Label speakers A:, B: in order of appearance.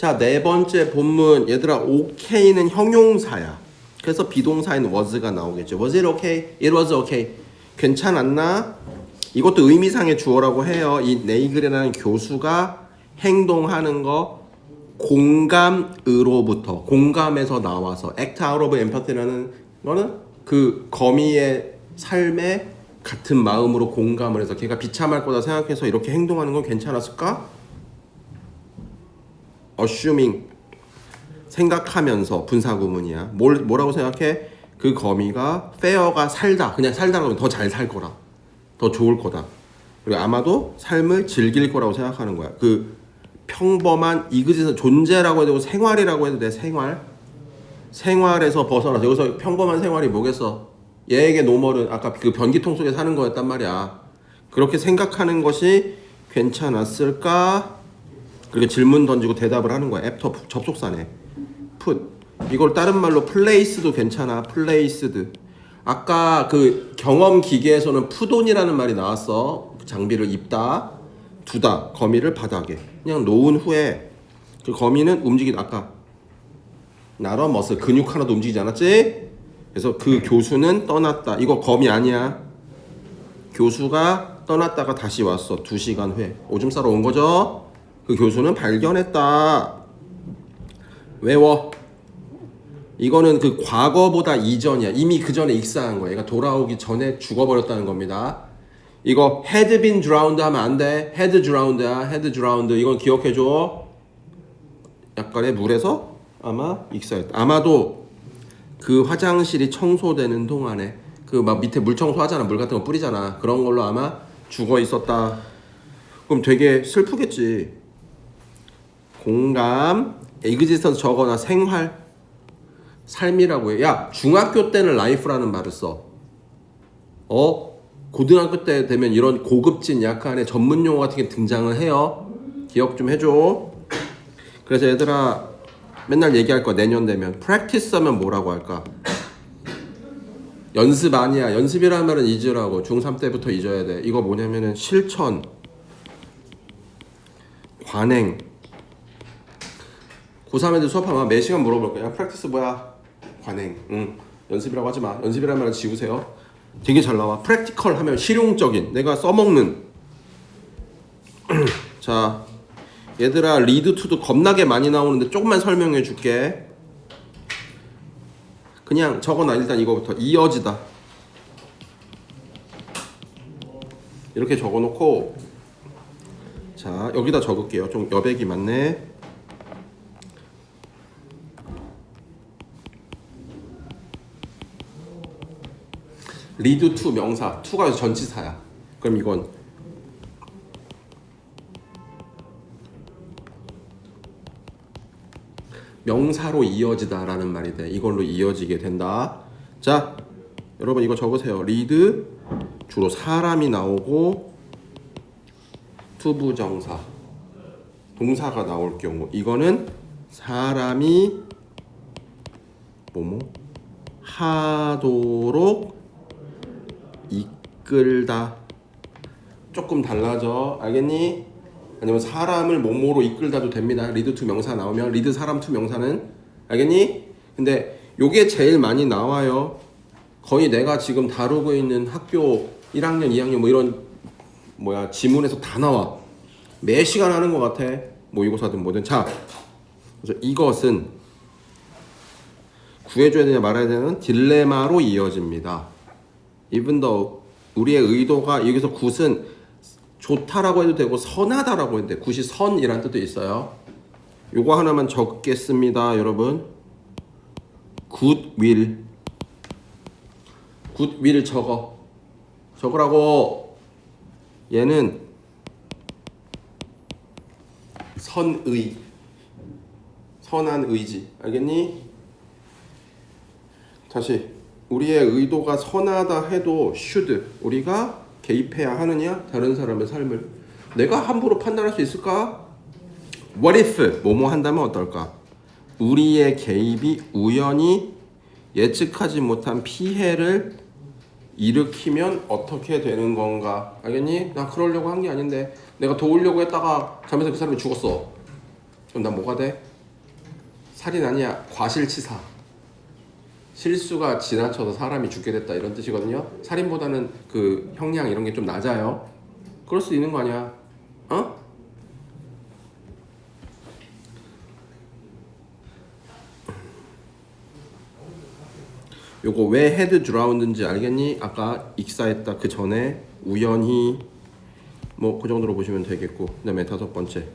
A: 자, 네 번째 본문. 얘들아, okay는 형용사야. 그래서 비동사인 was가 나오겠죠. Was it okay? It was okay. 괜찮았나? 이것도 의미상의 주어라고 해요. 이 네이글이라는 교수가 행동하는 거 공감으로부터 공감에서 나와서 act out of empathy라는 거는 그 거미의 삶에 같은 마음으로 공감을 해서 걔가 비참할 거다 생각해서 이렇게 행동하는 건 괜찮았을까? Assuming 생각하면서 분사 구문이야. 뭘 뭐라고 생각해? 그 거미가 페어가 살다 그냥 살다라고 더잘 살 거라. 더 좋을 거다. 그리고 아마도 삶을 즐길 거라고 생각하는 거야. 그 평범한 이그지에서 존재라고 해도 되고 생활이라고 해도 돼. 생활. 생활에서 벗어나. 여기서 평범한 생활이 뭐겠어? 얘에게 노멀은 아까 그 변기통 속에 사는 거였단 말이야. 그렇게 생각하는 것이 괜찮았을까? 그렇게 질문 던지고 대답을 하는 거야. 애프터 접속사네. put. 이걸 다른 말로 place도 괜찮아. placed. 아까 그 경험 기계에서는 푸돈이라는 말이 나왔어. 장비를 입다, 두다, 거미를 바닥에. 그냥 놓은 후에 그 거미는 움직이 아까 나러 머슬 근육 하나도 움직이지 않았지? 그래서 그 교수는 떠났다. 이거 거미 아니야. 교수가 떠났다가 다시 왔어. 두 시간 후에 오줌 싸러 온 거죠. 그 교수는 발견했다. 외워. 이거는 그 과거보다 이전이야. 이미 그 전에 익사한 거야. 얘가 돌아오기 전에 죽어버렸다는 겁니다. 이거 been drowned 하면 안 돼. had drowned야. had drowned. 이건 기억해줘. 약간의 물에서 아마 익사했다. 아마도 그 화장실이 청소되는 동안에 그 막 밑에 물 청소하잖아. 물 같은 거 뿌리잖아. 그런 걸로 아마 죽어 있었다. 그럼 되게 슬프겠지. 공감, existence 적어나 생활, 삶이라고 해. 야, 중학교 때는 life라는 말을 써. 어? 고등학교 때 되면 이런 고급진 약간의 전문 용어 같은 게 등장을 해요. 기억 좀 해줘. 그래서 얘들아 맨날 얘기할 거야 내년 되면 practice 하면 뭐라고 할까? 연습 아니야. 연습이라는 말은 잊으라고. 중3 때부터 잊어야 돼. 이거 뭐냐면은 실천, 관행. 고3 애들 수업하면 매 시간 물어볼 거야. 프랙티스 뭐야? 관행. 응. 연습이라고 하지 마. 연습이라는 말은 지우세요. 되게 잘 나와. 프랙티컬 하면 실용적인. 내가 써먹는. 자, 얘들아 리드 투도 겁나게 많이 나오는데 조금만 설명해 줄게. 그냥 적어놔 일단 이거부터 이어지다. 이렇게 적어놓고 자 여기다 적을게요. 좀 여백이 많네. 리드 투 명사 투가 전치사야. 그럼 이건 명사로 이어지다라는 말이 돼. 이걸로 이어지게 된다. 자, 여러분 이거 적으세요. 리드 주로 사람이 나오고 투부정사 동사가 나올 경우 이거는 사람이 뭐뭐 하도록 이끌다 조금 달라져 알겠니? 아니면 사람을 몸으로 이끌다도 됩니다. 리드 투 명사 나오면 리드 사람 투 명사는 알겠니? 근데 요게 제일 많이 나와요. 거의 내가 지금 다루고 있는 학교 1학년, 2학년 뭐 이런 뭐야 지문에서 다 나와. 매 시간 하는 것 같아. 모의고사든 뭐든 자. 그래서 이것은 구해줘야 되냐 말아야 되는 딜레마로 이어집니다. even though 우리의 의도가 여기서 굿은 좋다라고 해도 되고 선하다라고 돼. 굿이 선이란 뜻도 있어요. 요거 하나만 적겠습니다, 여러분. 굿윌. 굿윌 적어. 적으라고. 얘는 선의. 선한 의지. 알겠니? 다시 우리의 의도가 선하다 해도 should 우리가 개입해야 하느냐 다른 사람의 삶을 내가 함부로 판단할 수 있을까? What if 뭐뭐 한다면 어떨까? 우리의 개입이 우연히 예측하지 못한 피해를 일으키면 어떻게 되는 건가? 알겠니? 나 그러려고 한 게 아닌데 내가 도우려고 했다가 잘못해서 그 사람이 죽었어. 그럼 난 뭐가 돼? 살인 아니야 과실치사 실수가 지나쳐서 사람이 죽게 됐다 이런 뜻이거든요 살인보다는 그 형량 이런 게 좀 낮아요 그럴 수 있는 거 아니야 어? 요거 왜 헤드 드라운드인지 알겠니? 아까 익사했다 그 전에 우연히 뭐 그 정도로 보시면 되겠고 그다음에 다섯 번째